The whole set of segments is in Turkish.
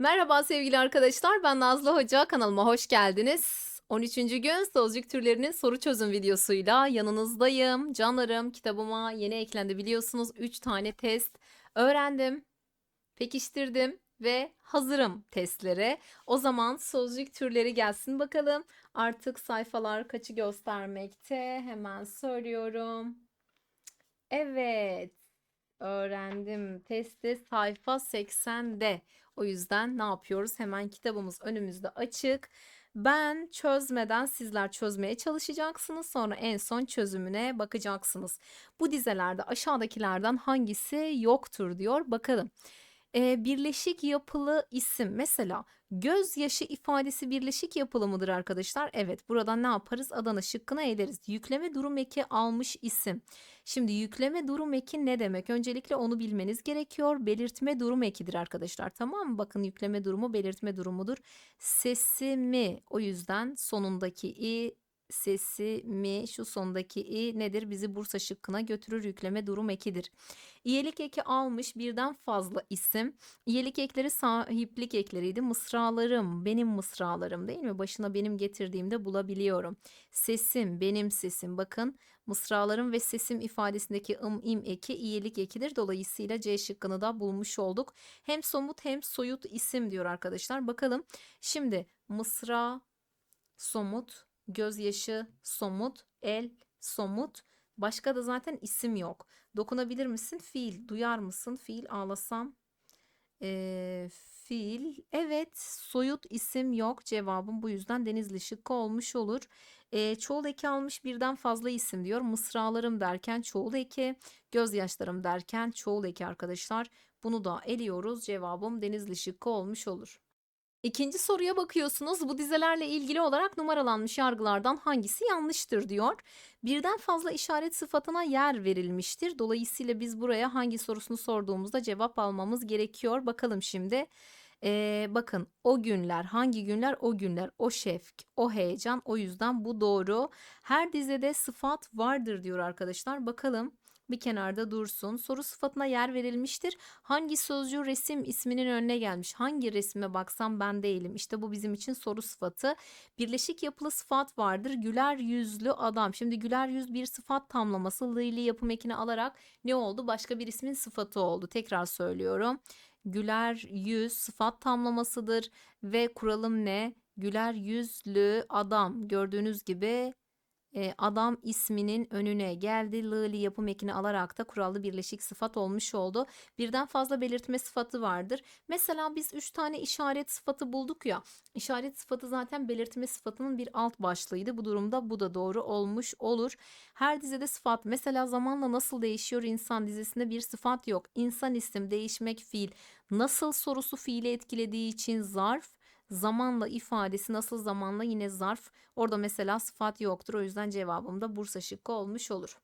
Merhaba sevgili arkadaşlar. Ben Nazlı Hoca. Kanalıma hoş geldiniz. 13. gün sözcük türlerinin soru çözüm videosuyla yanınızdayım. Canlarım kitabıma yeni eklendi biliyorsunuz. 3 tane test öğrendim, pekiştirdim ve hazırım testlere. O zaman sözcük türleri gelsin bakalım. Artık sayfalar kaçı göstermekte? Hemen söylüyorum. Evet. Öğrendim. Testi sayfa 80'de. O yüzden ne yapıyoruz? Hemen kitabımız önümüzde açık. Ben çözmeden sizler çözmeye çalışacaksınız. Sonra en son çözümüne bakacaksınız. Bu dizelerde aşağıdakilerden hangisi yoktur diyor. Bakalım. Ee, birleşik yapılı isim mesela gözyaşı ifadesi birleşik yapılı mıdır arkadaşlar? Evet buradan ne yaparız? Adana şıkkına eleriz. Yükleme durum eki almış isim. Şimdi yükleme durum eki ne demek? Öncelikle onu bilmeniz gerekiyor. Belirtme durum ekidir arkadaşlar tamam mı? Bakın yükleme durumu belirtme durumudur. Sesimi o yüzden sonundaki i sesi mi şu sondaki i nedir? Bizi Bursa şıkkına götürür yükleme durum ekidir. İyelik eki almış birden fazla isim. İyelik ekleri sahiplik ekleriydi. Mısralarım, benim mısralarım değil mi? Başına benim getirdiğimde bulabiliyorum. Sesim, benim sesim. Bakın mısralarım ve sesim ifadesindeki ım, im eki iyelik ekidir. Dolayısıyla C şıkkını da bulmuş olduk. Hem somut hem soyut isim diyor arkadaşlar. Bakalım şimdi mısra, somut, gözyaşı, somut, el, somut. Başka da zaten isim yok. Dokunabilir misin? Fiil. Duyar mısın? Fiil ağlasam. Ee, fiil. Evet. Soyut isim yok. Cevabım bu yüzden Denizli şıkkı olmuş olur. Ee, çoğul eki almış birden fazla isim diyor. Mısralarım derken çoğul eki. Gözyaşlarım derken çoğul eki arkadaşlar. Bunu da eliyoruz. Cevabım Denizli şıkkı olmuş olur. İkinci soruya bakıyorsunuz. Bu dizelerle ilgili olarak numaralanmış yargılardan hangisi yanlıştır diyor. Birden fazla işaret sıfatına yer verilmiştir. Dolayısıyla biz buraya hangi sorusunu sorduğumuzda cevap almamız gerekiyor. Bakalım şimdi. Ee, bakın o günler hangi günler o günler o şefk o heyecan o yüzden bu doğru. Her dizede sıfat vardır diyor arkadaşlar. Bakalım bir kenarda dursun. Soru sıfatına yer verilmiştir. Hangi sözcüğü resim isminin önüne gelmiş? Hangi resme baksam ben değilim? İşte bu bizim için soru sıfatı. Birleşik yapılı sıfat vardır. Güler yüzlü adam. Şimdi güler yüz bir sıfat tamlaması. Lıylı yapım ekini alarak ne oldu? Başka bir ismin sıfatı oldu. Tekrar söylüyorum. Güler yüz sıfat tamlamasıdır ve kuralım ne? Güler yüzlü adam gördüğünüz gibi adam isminin önüne geldi. Lı'li yapım ekini alarak da kurallı birleşik sıfat olmuş oldu. Birden fazla belirtme sıfatı vardır. Mesela biz 3 tane işaret sıfatı bulduk ya. İşaret sıfatı zaten belirtme sıfatının bir alt başlığıydı. Bu durumda bu da doğru olmuş olur. Her dizede sıfat. Mesela zamanla nasıl değişiyor insan dizisinde bir sıfat yok. İnsan isim değişmek fiil. Nasıl sorusu fiili etkilediği için zarf zamanla ifadesi nasıl zamanla yine zarf. Orada mesela sıfat yoktur. O yüzden cevabım da Bursa şıkkı olmuş olur.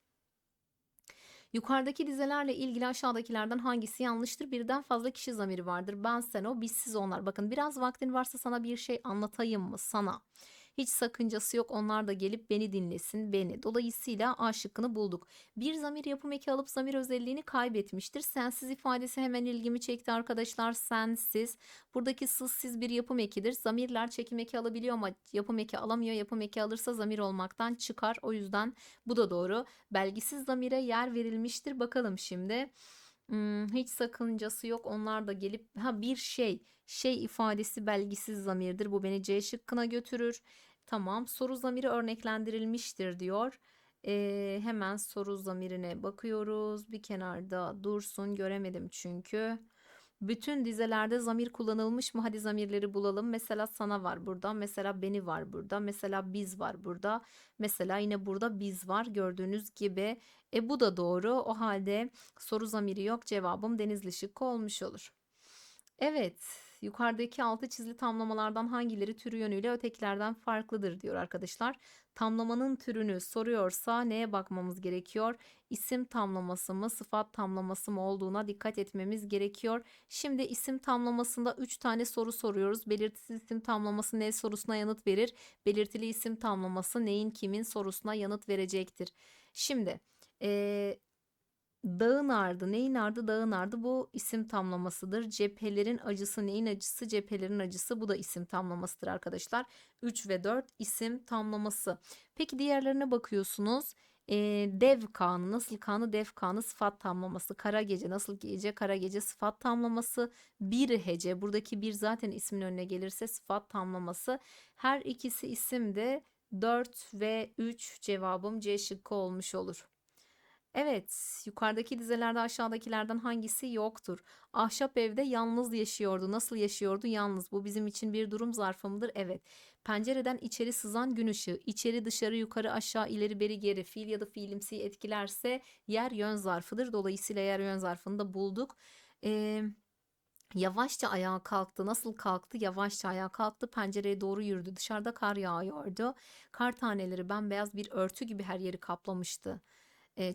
Yukarıdaki dizelerle ilgili aşağıdakilerden hangisi yanlıştır? Birden fazla kişi zamiri vardır. Ben, sen, o, biz, siz, onlar. Bakın biraz vaktin varsa sana bir şey anlatayım mı? Sana. Hiç sakıncası yok onlar da gelip beni dinlesin beni. Dolayısıyla A şıkkını bulduk. Bir zamir yapım eki alıp zamir özelliğini kaybetmiştir. Sensiz ifadesi hemen ilgimi çekti arkadaşlar. Sensiz. Buradaki sızsiz bir yapım ekidir. Zamirler çekim eki alabiliyor ama yapım eki alamıyor. Yapım eki alırsa zamir olmaktan çıkar. O yüzden bu da doğru. Belgisiz zamire yer verilmiştir. Bakalım şimdi. Hmm, hiç sakıncası yok. Onlar da gelip ha bir şey şey ifadesi belgisiz zamirdir. Bu beni C şıkkına götürür. Tamam soru zamiri örneklendirilmiştir diyor. Ee, hemen soru zamirine bakıyoruz. Bir kenarda dursun göremedim çünkü. Bütün dizelerde zamir kullanılmış mı? Hadi zamirleri bulalım. Mesela sana var burada. Mesela beni var burada. Mesela biz var burada. Mesela yine burada biz var. Gördüğünüz gibi. E bu da doğru. O halde soru zamiri yok. Cevabım Denizli şıkkı olmuş olur. Evet. Yukarıdaki altı çizili tamlamalardan hangileri türü yönüyle ötekilerden farklıdır diyor arkadaşlar. Tamlamanın türünü soruyorsa neye bakmamız gerekiyor? İsim tamlaması mı, sıfat tamlaması mı olduğuna dikkat etmemiz gerekiyor. Şimdi isim tamlamasında 3 tane soru soruyoruz. Belirtisiz isim tamlaması ne sorusuna yanıt verir? Belirtili isim tamlaması neyin kimin sorusuna yanıt verecektir. Şimdi ee, Dağın ardı, neyin ardı? Dağın ardı. Bu isim tamlamasıdır. Cephelerin acısı, neyin acısı? Cephelerin acısı. Bu da isim tamlamasıdır arkadaşlar. 3 ve 4 isim tamlaması. Peki diğerlerine bakıyorsunuz. Ee, dev kanı, nasıl kanı? Dev kanı sıfat tamlaması. Kara gece, nasıl gece? Kara gece sıfat tamlaması. Bir hece, buradaki bir zaten ismin önüne gelirse sıfat tamlaması. Her ikisi isim de 4 ve 3 cevabım C şıkkı olmuş olur. Evet, yukarıdaki dizelerde aşağıdakilerden hangisi yoktur? Ahşap evde yalnız yaşıyordu. Nasıl yaşıyordu? Yalnız. Bu bizim için bir durum zarfı mıdır? Evet. Pencereden içeri sızan gün ışığı, içeri dışarı yukarı aşağı ileri beri geri fiil ya da fiilimsi etkilerse yer yön zarfıdır. Dolayısıyla yer yön zarfını da bulduk. Ee, Yavaşça ayağa kalktı. Nasıl kalktı? Yavaşça ayağa kalktı. Pencereye doğru yürüdü. Dışarıda kar yağıyordu. Kar taneleri bembeyaz bir örtü gibi her yeri kaplamıştı.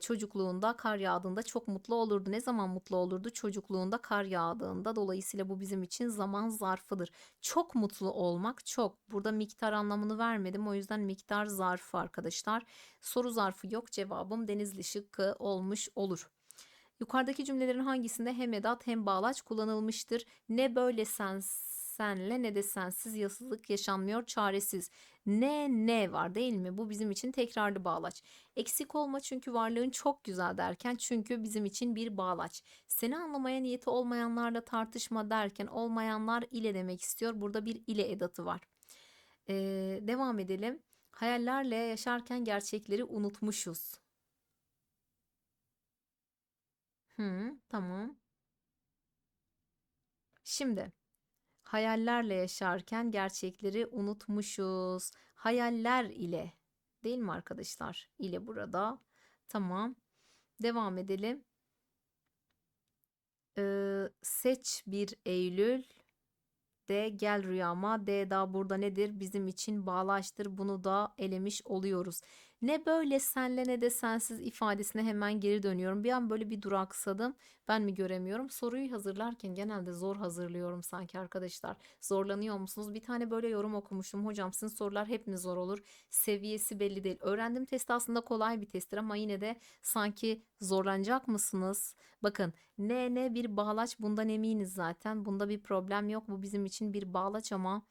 Çocukluğunda kar yağdığında çok mutlu olurdu. Ne zaman mutlu olurdu? Çocukluğunda kar yağdığında. Dolayısıyla bu bizim için zaman zarfıdır. Çok mutlu olmak çok. Burada miktar anlamını vermedim. O yüzden miktar zarfı arkadaşlar. Soru zarfı yok. Cevabım Denizli şıkkı olmuş olur. Yukarıdaki cümlelerin hangisinde hem edat hem bağlaç kullanılmıştır? Ne böyle sen senle ne de sensiz yasızlık yaşanmıyor çaresiz. Ne ne var değil mi? Bu bizim için tekrarlı bağlaç. Eksik olma çünkü varlığın çok güzel derken çünkü bizim için bir bağlaç. Seni anlamaya niyeti olmayanlarla tartışma derken olmayanlar ile demek istiyor. Burada bir ile edatı var. Ee, devam edelim. Hayallerle yaşarken gerçekleri unutmuşuz. Hı, tamam. Şimdi hayallerle yaşarken gerçekleri unutmuşuz. Hayaller ile değil mi arkadaşlar? İle burada. Tamam. Devam edelim. Ee, seç bir Eylül. D gel rüyama. D da burada nedir? Bizim için bağlaçtır. Bunu da elemiş oluyoruz. Ne böyle senle ne de sensiz ifadesine hemen geri dönüyorum. Bir an böyle bir duraksadım. Ben mi göremiyorum? Soruyu hazırlarken genelde zor hazırlıyorum sanki arkadaşlar. Zorlanıyor musunuz? Bir tane böyle yorum okumuşum. Hocam sizin sorular hep mi zor olur? Seviyesi belli değil. Öğrendim test aslında kolay bir testtir ama yine de sanki zorlanacak mısınız? Bakın ne ne bir bağlaç bundan eminiz zaten. Bunda bir problem yok. Bu bizim için bir bağlaç ama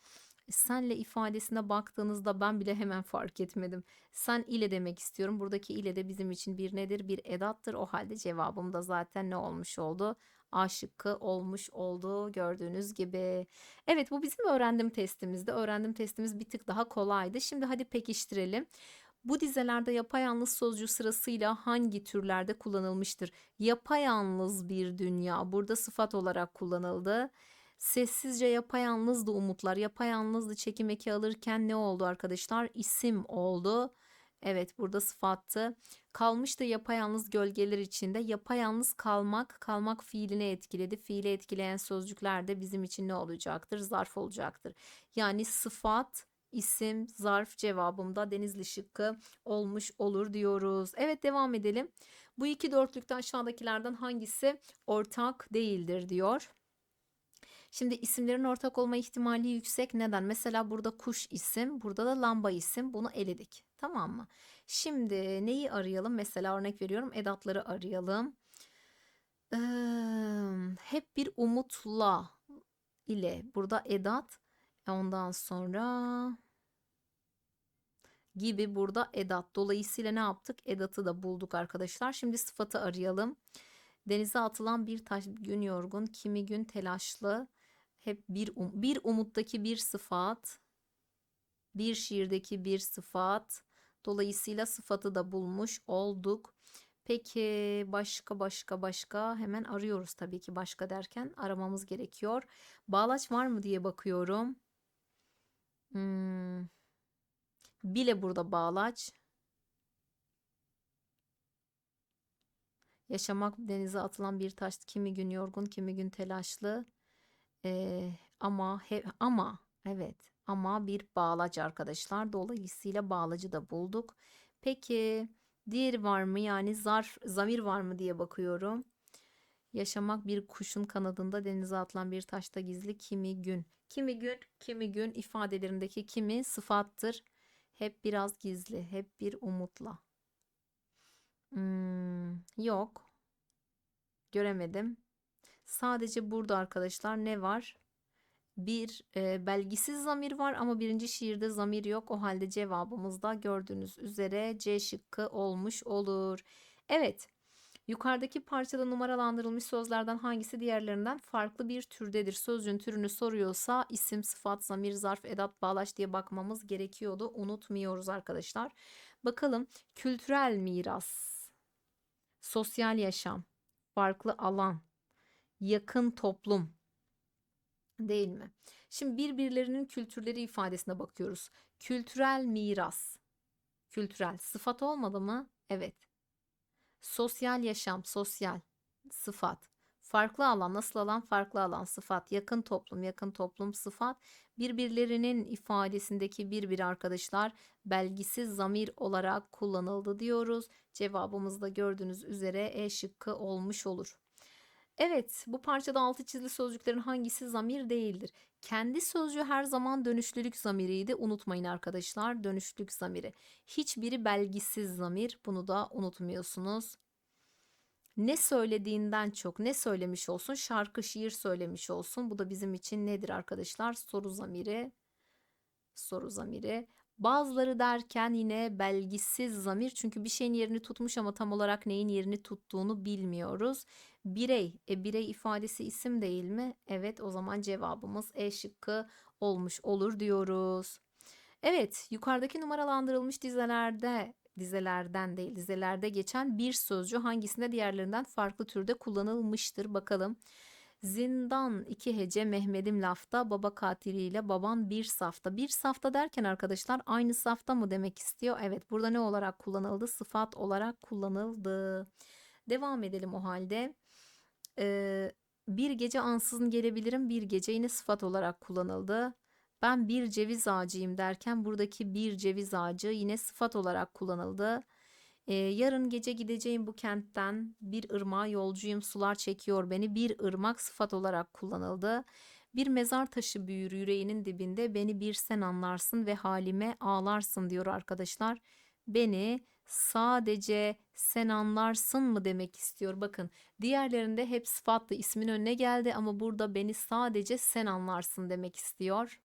senle ifadesine baktığınızda ben bile hemen fark etmedim. Sen ile demek istiyorum. Buradaki ile de bizim için bir nedir? Bir edattır. O halde cevabım da zaten ne olmuş oldu? A şıkkı olmuş oldu gördüğünüz gibi. Evet bu bizim öğrendim testimizde. Öğrendim testimiz bir tık daha kolaydı. Şimdi hadi pekiştirelim. Bu dizelerde yapayalnız sözcüğü sırasıyla hangi türlerde kullanılmıştır? Yapayalnız bir dünya burada sıfat olarak kullanıldı. Sessizce yapayalnızdı umutlar. Yapayalnızdı çekim eki alırken ne oldu arkadaşlar? İsim oldu. Evet burada sıfattı. Kalmıştı yapayalnız gölgeler içinde. Yapayalnız kalmak, kalmak fiiline etkiledi. Fiile etkileyen sözcükler de bizim için ne olacaktır? Zarf olacaktır. Yani sıfat, isim, zarf cevabımda Denizli şıkkı olmuş olur diyoruz. Evet devam edelim. Bu iki dörtlükten aşağıdakilerden hangisi ortak değildir diyor. Şimdi isimlerin ortak olma ihtimali yüksek. Neden? Mesela burada kuş isim, burada da lamba isim. Bunu eledik. Tamam mı? Şimdi neyi arayalım? Mesela örnek veriyorum edatları arayalım. Ee, hep bir umutla ile burada edat ondan sonra gibi burada edat. Dolayısıyla ne yaptık? Edatı da bulduk arkadaşlar. Şimdi sıfatı arayalım. Denize atılan bir taş gün yorgun, kimi gün telaşlı. Hep bir um bir umuttaki bir sıfat, bir şiirdeki bir sıfat. Dolayısıyla sıfatı da bulmuş olduk. Peki başka başka başka hemen arıyoruz tabii ki başka derken aramamız gerekiyor. Bağlaç var mı diye bakıyorum. Hmm. Bile burada bağlaç. Yaşamak denize atılan bir taş kimi gün yorgun kimi gün telaşlı. Ee, ama he, ama evet ama bir bağlaç arkadaşlar. Dolayısıyla bağlacı da bulduk. Peki diğer var mı? Yani zarf zamir var mı diye bakıyorum. Yaşamak bir kuşun kanadında denize atılan bir taşta gizli kimi gün. Kimi gün, kimi gün ifadelerindeki kimi sıfattır. Hep biraz gizli, hep bir umutla. Hmm, yok. Göremedim. Sadece burada arkadaşlar ne var? Bir e, belgisiz zamir var ama birinci şiirde zamir yok. O halde cevabımız da gördüğünüz üzere C şıkkı olmuş olur. Evet. Yukarıdaki parçada numaralandırılmış sözlerden hangisi diğerlerinden farklı bir türdedir? Sözcüğün türünü soruyorsa isim, sıfat, zamir, zarf, edat, bağlaç diye bakmamız gerekiyordu. Unutmuyoruz arkadaşlar. Bakalım kültürel miras, sosyal yaşam, farklı alan, yakın toplum değil mi? Şimdi birbirlerinin kültürleri ifadesine bakıyoruz. Kültürel miras. Kültürel sıfat olmadı mı? Evet. Sosyal yaşam, sosyal sıfat. Farklı alan, nasıl alan? Farklı alan, sıfat. Yakın toplum, yakın toplum, sıfat. Birbirlerinin ifadesindeki bir bir arkadaşlar belgisiz zamir olarak kullanıldı diyoruz. Cevabımız da gördüğünüz üzere E şıkkı olmuş olur. Evet, bu parçada altı çizili sözcüklerin hangisi zamir değildir? Kendi sözcüğü her zaman dönüşlülük zamiriydi. Unutmayın arkadaşlar, dönüşlülük zamiri. Hiçbiri belgisiz zamir. Bunu da unutmuyorsunuz. Ne söylediğinden çok ne söylemiş olsun? Şarkı, şiir söylemiş olsun. Bu da bizim için nedir arkadaşlar? Soru zamiri. Soru zamiri. Bazıları derken yine belgisiz zamir çünkü bir şeyin yerini tutmuş ama tam olarak neyin yerini tuttuğunu bilmiyoruz. Birey, e, birey ifadesi isim değil mi? Evet o zaman cevabımız E şıkkı olmuş olur diyoruz. Evet yukarıdaki numaralandırılmış dizelerde dizelerden değil dizelerde geçen bir sözcü hangisinde diğerlerinden farklı türde kullanılmıştır bakalım. Zindan iki hece Mehmet'im lafta baba katiliyle baban bir safta. Bir safta derken arkadaşlar aynı safta mı demek istiyor? Evet burada ne olarak kullanıldı? Sıfat olarak kullanıldı. Devam edelim o halde. Ee, bir gece ansızın gelebilirim bir gece yine sıfat olarak kullanıldı. Ben bir ceviz ağacıyım derken buradaki bir ceviz ağacı yine sıfat olarak kullanıldı. Ee, yarın gece gideceğim bu kentten bir ırmağa yolcuyum sular çekiyor beni bir ırmak sıfat olarak kullanıldı. Bir mezar taşı büyür yüreğinin dibinde beni bir sen anlarsın ve halime ağlarsın diyor arkadaşlar. Beni sadece sen anlarsın mı demek istiyor. Bakın diğerlerinde hep sıfatlı ismin önüne geldi ama burada beni sadece sen anlarsın demek istiyor.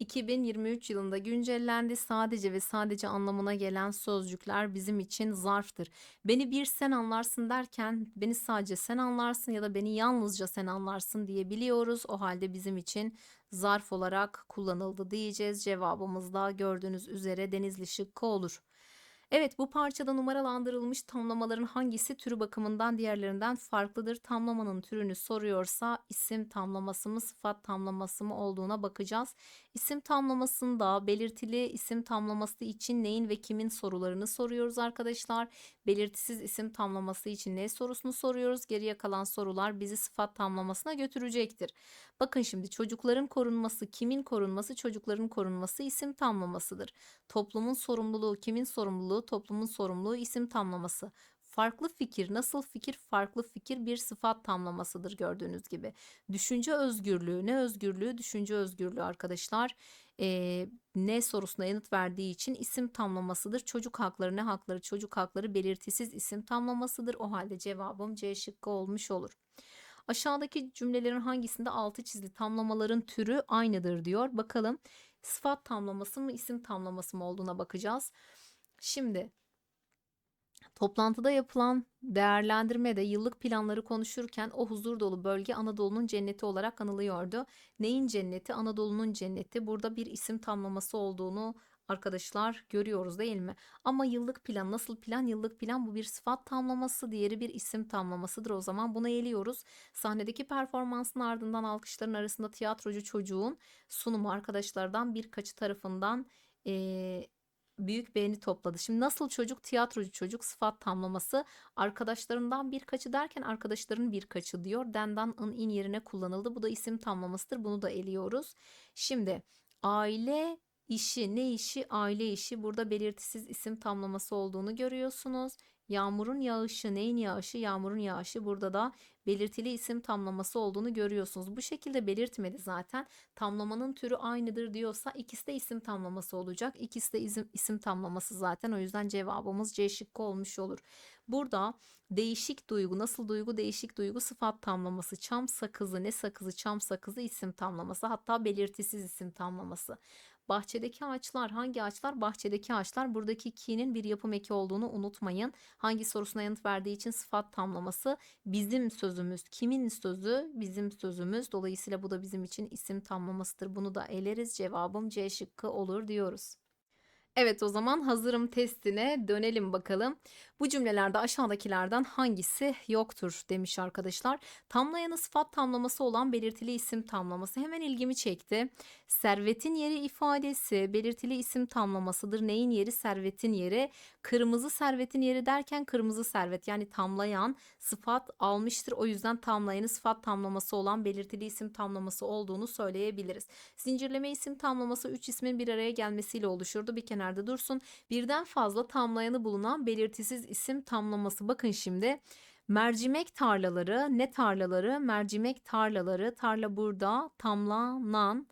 2023 yılında güncellendi. Sadece ve sadece anlamına gelen sözcükler bizim için zarftır. Beni bir sen anlarsın derken beni sadece sen anlarsın ya da beni yalnızca sen anlarsın diyebiliyoruz. O halde bizim için zarf olarak kullanıldı diyeceğiz. Cevabımız da gördüğünüz üzere denizli şıkkı olur. Evet bu parçada numaralandırılmış tamlamaların hangisi türü bakımından diğerlerinden farklıdır? Tamlamanın türünü soruyorsa isim tamlaması mı sıfat tamlaması mı olduğuna bakacağız. İsim tamlamasında belirtili isim tamlaması için neyin ve kimin sorularını soruyoruz arkadaşlar. Belirtisiz isim tamlaması için ne sorusunu soruyoruz. Geriye kalan sorular bizi sıfat tamlamasına götürecektir. Bakın şimdi çocukların korunması, kimin korunması, çocukların korunması isim tamlamasıdır. Toplumun sorumluluğu, kimin sorumluluğu, toplumun sorumluluğu isim tamlaması. Farklı fikir, nasıl fikir, farklı fikir bir sıfat tamlamasıdır gördüğünüz gibi. Düşünce özgürlüğü, ne özgürlüğü? Düşünce özgürlüğü arkadaşlar. Ee, ne sorusuna yanıt verdiği için isim tamlamasıdır. Çocuk hakları, ne hakları? Çocuk hakları belirtisiz isim tamlamasıdır. O halde cevabım C şıkkı olmuş olur. Aşağıdaki cümlelerin hangisinde altı çizili tamlamaların türü aynıdır diyor. Bakalım sıfat tamlaması mı isim tamlaması mı olduğuna bakacağız. Şimdi Toplantıda yapılan değerlendirmede yıllık planları konuşurken o huzur dolu bölge Anadolu'nun cenneti olarak anılıyordu. Neyin cenneti? Anadolu'nun cenneti. Burada bir isim tamlaması olduğunu arkadaşlar görüyoruz değil mi? Ama yıllık plan nasıl plan? Yıllık plan bu bir sıfat tamlaması, diğeri bir isim tamlamasıdır. O zaman bunu eliyoruz. Sahnedeki performansın ardından alkışların arasında tiyatrocu çocuğun sunumu arkadaşlardan birkaçı tarafından eee büyük beğeni topladı. Şimdi nasıl çocuk tiyatrocu çocuk sıfat tamlaması arkadaşlarından birkaçı derken arkadaşların birkaçı diyor. Dendan ın in yerine kullanıldı. Bu da isim tamlamasıdır. Bunu da eliyoruz. Şimdi aile işi ne işi aile işi burada belirtisiz isim tamlaması olduğunu görüyorsunuz. Yağmurun yağışı neyin yağışı yağmurun yağışı burada da belirtili isim tamlaması olduğunu görüyorsunuz. Bu şekilde belirtmedi zaten. Tamlamanın türü aynıdır diyorsa ikisi de isim tamlaması olacak. İkisi de isim, isim tamlaması zaten. O yüzden cevabımız C şıkkı olmuş olur. Burada değişik duygu, nasıl duygu, değişik duygu sıfat tamlaması, çam sakızı, ne sakızı, çam sakızı isim tamlaması, hatta belirtisiz isim tamlaması. Bahçedeki ağaçlar hangi ağaçlar? Bahçedeki ağaçlar. Buradaki ki'nin bir yapım eki olduğunu unutmayın. Hangi sorusuna yanıt verdiği için sıfat tamlaması bizim sözümüz. Kimin sözü? Bizim sözümüz. Dolayısıyla bu da bizim için isim tamlamasıdır. Bunu da eleriz. Cevabım C şıkkı olur diyoruz. Evet o zaman hazırım testine dönelim bakalım. Bu cümlelerde aşağıdakilerden hangisi yoktur demiş arkadaşlar. Tamlayanı sıfat tamlaması olan belirtili isim tamlaması hemen ilgimi çekti. Servetin yeri ifadesi belirtili isim tamlamasıdır. Neyin yeri? Servetin yeri. Kırmızı servetin yeri derken kırmızı servet yani tamlayan sıfat almıştır. O yüzden tamlayanı sıfat tamlaması olan belirtili isim tamlaması olduğunu söyleyebiliriz. Zincirleme isim tamlaması 3 ismin bir araya gelmesiyle oluşurdu. Bir kenarda dursun. Birden fazla tamlayanı bulunan belirtisiz isim tamlaması. Bakın şimdi mercimek tarlaları ne tarlaları? Mercimek tarlaları. Tarla burada tamlanan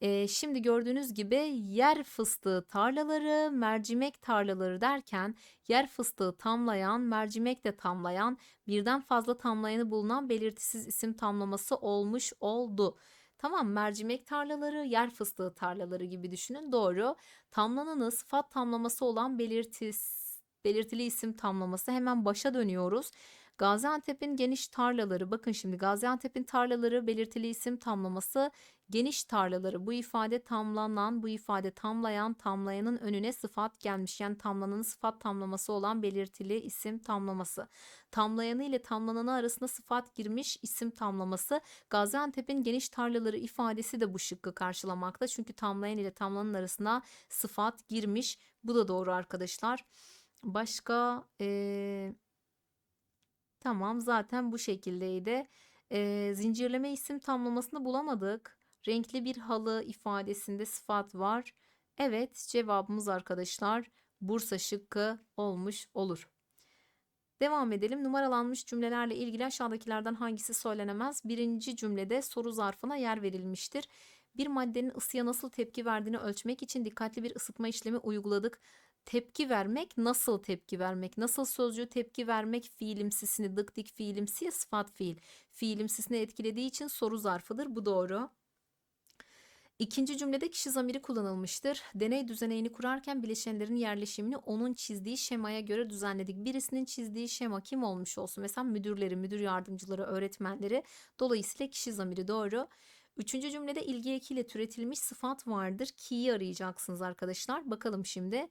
ee, şimdi gördüğünüz gibi yer fıstığı tarlaları, mercimek tarlaları derken yer fıstığı tamlayan, mercimek de tamlayan, birden fazla tamlayanı bulunan belirtisiz isim tamlaması olmuş oldu. Tamam mercimek tarlaları, yer fıstığı tarlaları gibi düşünün. Doğru. Tamlananı sıfat tamlaması olan belirtis, belirtili isim tamlaması hemen başa dönüyoruz. Gaziantep'in geniş tarlaları bakın şimdi Gaziantep'in tarlaları belirtili isim tamlaması geniş tarlaları bu ifade tamlanan bu ifade tamlayan tamlayanın önüne sıfat gelmiş yani tamlananın sıfat tamlaması olan belirtili isim tamlaması. Tamlayanı ile tamlananı arasında sıfat girmiş isim tamlaması Gaziantep'in geniş tarlaları ifadesi de bu şıkkı karşılamakta çünkü tamlayan ile tamlananın arasında sıfat girmiş bu da doğru arkadaşlar. Başka eee Tamam zaten bu şekildeydi. Ee, zincirleme isim tamlamasını bulamadık. Renkli bir halı ifadesinde sıfat var. Evet cevabımız arkadaşlar Bursa şıkkı olmuş olur. Devam edelim. Numaralanmış cümlelerle ilgili aşağıdakilerden hangisi söylenemez? Birinci cümlede soru zarfına yer verilmiştir. Bir maddenin ısıya nasıl tepki verdiğini ölçmek için dikkatli bir ısıtma işlemi uyguladık tepki vermek nasıl tepki vermek nasıl sözcüğü tepki vermek fiilimsisini dık dik fiilimsi sıfat fiil fiilimsisini etkilediği için soru zarfıdır bu doğru. İkinci cümlede kişi zamiri kullanılmıştır. Deney düzeneğini kurarken bileşenlerin yerleşimini onun çizdiği şemaya göre düzenledik. Birisinin çizdiği şema kim olmuş olsun? Mesela müdürleri, müdür yardımcıları, öğretmenleri. Dolayısıyla kişi zamiri doğru. Üçüncü cümlede ilgi ekiyle türetilmiş sıfat vardır. Ki'yi arayacaksınız arkadaşlar. Bakalım şimdi.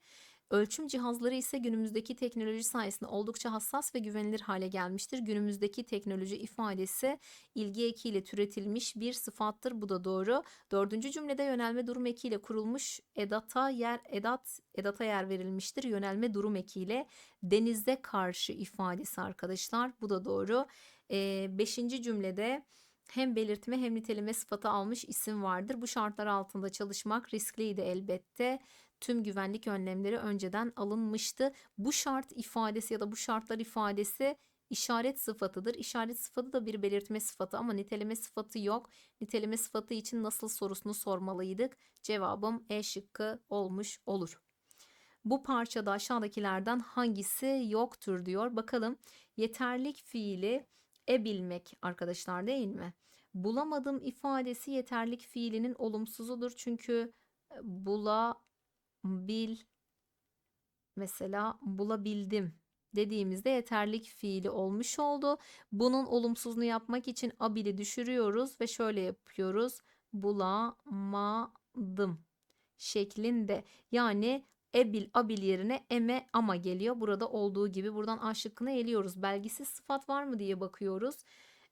Ölçüm cihazları ise günümüzdeki teknoloji sayesinde oldukça hassas ve güvenilir hale gelmiştir. Günümüzdeki teknoloji ifadesi ilgi ekiyle türetilmiş bir sıfattır. Bu da doğru. Dördüncü cümlede yönelme durum ekiyle kurulmuş edata yer edat edata yer verilmiştir. Yönelme durum ekiyle denize karşı ifadesi arkadaşlar. Bu da doğru. Ee, beşinci cümlede hem belirtme hem niteleme sıfatı almış isim vardır. Bu şartlar altında çalışmak riskliydi elbette tüm güvenlik önlemleri önceden alınmıştı. Bu şart ifadesi ya da bu şartlar ifadesi işaret sıfatıdır. İşaret sıfatı da bir belirtme sıfatı ama niteleme sıfatı yok. Niteleme sıfatı için nasıl sorusunu sormalıydık. Cevabım E şıkkı olmuş olur. Bu parçada aşağıdakilerden hangisi yoktur diyor. Bakalım yeterlik fiili e bilmek arkadaşlar değil mi? Bulamadım ifadesi yeterlik fiilinin olumsuzudur. Çünkü bula bil mesela bulabildim dediğimizde yeterlik fiili olmuş oldu. Bunun olumsuzunu yapmak için abili düşürüyoruz ve şöyle yapıyoruz. Bulamadım şeklinde. Yani ebil abil yerine eme ama geliyor. Burada olduğu gibi buradan A şıkkını eliyoruz. Belgisiz sıfat var mı diye bakıyoruz.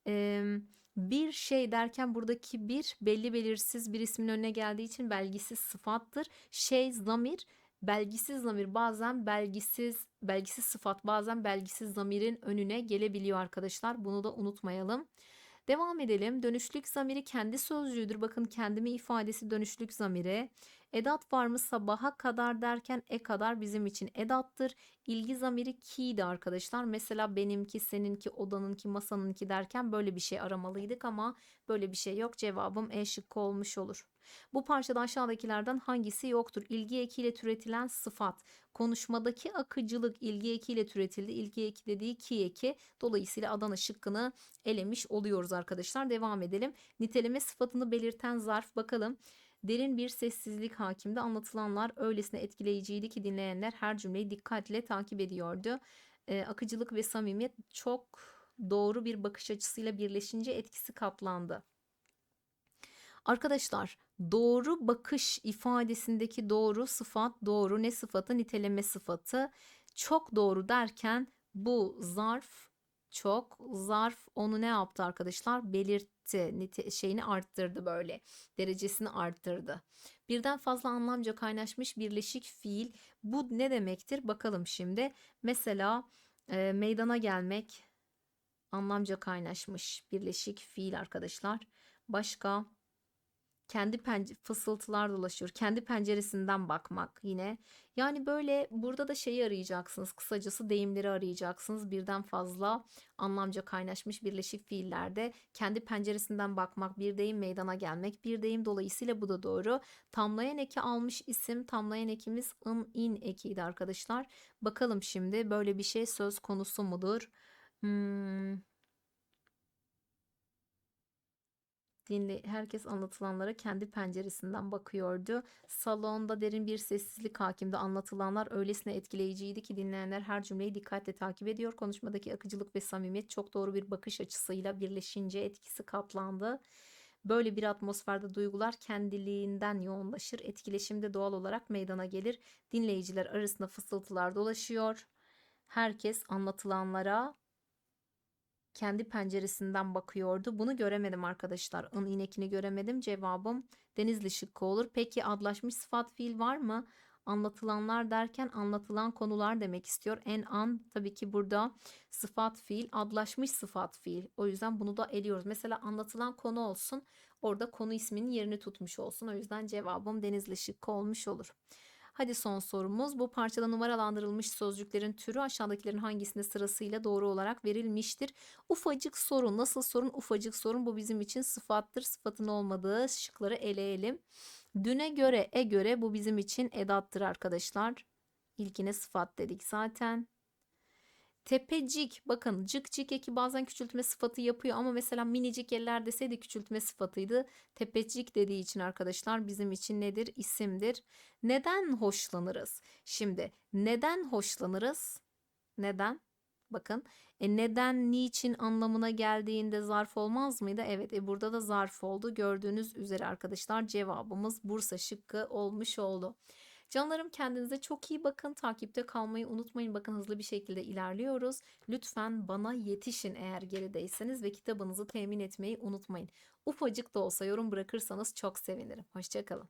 Ee, bir şey derken buradaki bir belli belirsiz bir ismin önüne geldiği için belgisiz sıfattır. Şey zamir belgisiz zamir bazen belgisiz belgisiz sıfat bazen belgisiz zamirin önüne gelebiliyor arkadaşlar. Bunu da unutmayalım. Devam edelim. Dönüşlük zamiri kendi sözcüğüdür. Bakın kendimi ifadesi dönüşlük zamiri. Edat var mı sabaha kadar derken e kadar bizim için edattır. İlgi zamiri ki'ydi arkadaşlar. Mesela benimki, seninki, odanınki, masanınki derken böyle bir şey aramalıydık ama böyle bir şey yok. Cevabım E şıkkı olmuş olur. Bu parçada aşağıdakilerden hangisi yoktur? İlgi ekiyle türetilen sıfat. Konuşmadaki akıcılık ilgi ekiyle türetildi. İlgi eki dediği ki eki. Dolayısıyla Adana şıkkını elemiş oluyoruz arkadaşlar. Devam edelim. Niteleme sıfatını belirten zarf bakalım. Derin bir sessizlik hakimdi. Anlatılanlar öylesine etkileyiciydi ki dinleyenler her cümleyi dikkatle takip ediyordu. Ee, akıcılık ve samimiyet çok doğru bir bakış açısıyla birleşince etkisi katlandı. Arkadaşlar doğru bakış ifadesindeki doğru sıfat doğru ne sıfatı niteleme sıfatı çok doğru derken bu zarf çok zarf onu ne yaptı arkadaşlar belirtti nite, şeyini arttırdı böyle derecesini arttırdı. Birden fazla anlamca kaynaşmış birleşik fiil bu ne demektir? Bakalım şimdi. Mesela e, meydana gelmek anlamca kaynaşmış birleşik fiil arkadaşlar. Başka kendi pence fısıltılar dolaşıyor. Kendi penceresinden bakmak yine. Yani böyle burada da şeyi arayacaksınız. Kısacası deyimleri arayacaksınız. Birden fazla anlamca kaynaşmış birleşik fiillerde kendi penceresinden bakmak, bir deyim meydana gelmek, bir deyim dolayısıyla bu da doğru. Tamlayan eki almış isim. Tamlayan ekimiz ın in ekiydi arkadaşlar. Bakalım şimdi böyle bir şey söz konusu mudur? Hmm, Dinle, herkes anlatılanlara kendi penceresinden bakıyordu. Salonda derin bir sessizlik hakimdi. Anlatılanlar öylesine etkileyiciydi ki dinleyenler her cümleyi dikkatle takip ediyor. Konuşmadaki akıcılık ve samimiyet çok doğru bir bakış açısıyla birleşince etkisi katlandı. Böyle bir atmosferde duygular kendiliğinden yoğunlaşır. Etkileşimde doğal olarak meydana gelir. Dinleyiciler arasında fısıltılar dolaşıyor. Herkes anlatılanlara kendi penceresinden bakıyordu. Bunu göremedim arkadaşlar. An inekini göremedim. Cevabım Denizli şıkkı olur. Peki adlaşmış sıfat fiil var mı? Anlatılanlar derken anlatılan konular demek istiyor. En an tabii ki burada sıfat fiil, adlaşmış sıfat fiil. O yüzden bunu da eliyoruz. Mesela anlatılan konu olsun. Orada konu isminin yerini tutmuş olsun. O yüzden cevabım Denizli şıkkı olmuş olur. Hadi son sorumuz. Bu parçada numaralandırılmış sözcüklerin türü aşağıdakilerin hangisinde sırasıyla doğru olarak verilmiştir? Ufacık sorun. Nasıl sorun? Ufacık sorun. Bu bizim için sıfattır. Sıfatın olmadığı şıkları eleyelim. Düne göre, e göre bu bizim için edattır arkadaşlar. İlkine sıfat dedik zaten. Tepecik bakın cık cik eki bazen küçültme sıfatı yapıyor ama mesela minicik eller deseydi küçültme sıfatıydı. Tepecik dediği için arkadaşlar bizim için nedir? İsimdir. Neden hoşlanırız? Şimdi neden hoşlanırız? Neden? Bakın e neden niçin anlamına geldiğinde zarf olmaz mıydı? Evet e burada da zarf oldu. Gördüğünüz üzere arkadaşlar cevabımız Bursa şıkkı olmuş oldu. Canlarım kendinize çok iyi bakın. Takipte kalmayı unutmayın. Bakın hızlı bir şekilde ilerliyoruz. Lütfen bana yetişin eğer gerideyseniz ve kitabınızı temin etmeyi unutmayın. Ufacık da olsa yorum bırakırsanız çok sevinirim. Hoşçakalın.